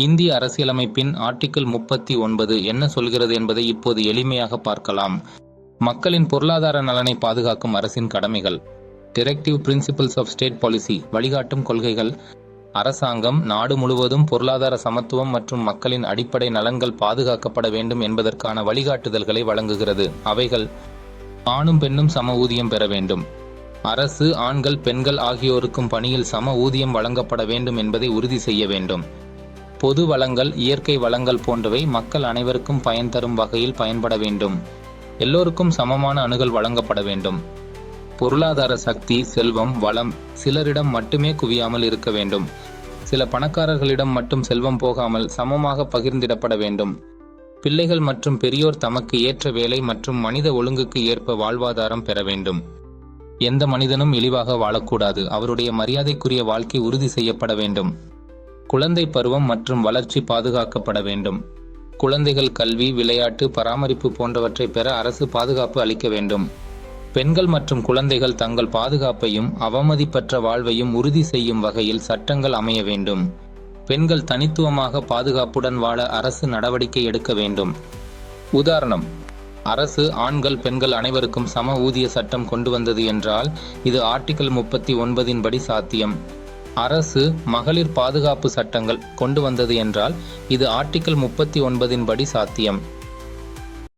இந்திய அரசியலமைப்பின் ஆர்டிக்கிள் முப்பத்தி ஒன்பது என்ன சொல்கிறது என்பதை இப்போது எளிமையாக பார்க்கலாம். மக்களின் பொருளாதார நலனை பாதுகாக்கும் அரசின் கடமைகள். Directive principles of state policy வழிகாட்டும் கொள்கைகள். அரசாங்கம் நாடு முழுவதும் பொருளாதார சமத்துவம் மற்றும் மக்களின் அடிப்படை நலன்கள் பாதுகாக்கப்பட வேண்டும் என்பதற்கான வழிகாட்டுதல்களை வழங்குகிறது. அவைகள் ஆணும் பெண்ணும் சம ஊதியம் பெற வேண்டும். அரசு ஆண்கள் பெண்கள் ஆகியோருக்கும் பணியில் சம ஊதியம் வழங்கப்பட வேண்டும் என்பதை உறுதி செய்ய வேண்டும். பொது வளங்கள் இயற்கை வளங்கள் போன்றவை மக்கள் அனைவருக்கும் பயன் தரும் வகையில் பயன்பட வேண்டும். எல்லோருக்கும் சமமான அணுகல் வழங்கப்பட வேண்டும். பொருளாதார சக்தி செல்வம் வளம் சிலரிடம் மட்டுமே குவியாமல் இருக்க வேண்டும். சில பணக்காரர்களிடம் மட்டும் செல்வம் போகாமல் சமமாக பகிர்ந்திடப்பட வேண்டும். பிள்ளைகள் மற்றும் பெரியோர் தமக்கு ஏற்ற வேலை மற்றும் மனித ஒழுங்குக்கு ஏற்ப வாழ்வாதாரம் பெற வேண்டும். எந்த மனிதனும் இழிவாக வாழக்கூடாது. அவருடைய மரியாதைக்குரிய வாழ்க்கை உறுதி செய்யப்பட வேண்டும். குழந்தை பருவம் மற்றும் வளர்ச்சி பாதுகாக்கப்பட வேண்டும். குழந்தைகள் கல்வி விளையாட்டு பராமரிப்பு போன்றவற்றை பெற அரசு பாதுகாப்பு அளிக்க வேண்டும். பெண்கள் மற்றும் குழந்தைகள் தங்கள் பாதுகாப்பையும் அவமதிப்பற்ற வாழ்வையும் உறுதி செய்யும் வகையில் சட்டங்கள் அமைய வேண்டும். பெண்கள் தனித்துவமாக பாதுகாப்புடன் வாழ அரசு நடவடிக்கை எடுக்க வேண்டும். உதாரணம் அரசு ஆண்கள் பெண்கள் அனைவருக்கும் சம ஊதிய சட்டம் கொண்டு வந்தது என்றால் இது ஆர்டிகல் முப்பத்தி ஒன்பதின் படி சாத்தியம். அரசு மகளிர் பாதுகாப்பு சட்டங்கள் கொண்டு வந்தது என்றால் இது ஆர்டிகல் முப்பத்தி ஒன்பதின் படி சாத்தியம்.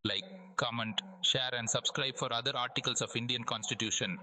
Like comment share and subscribe for other articles of Indian constitution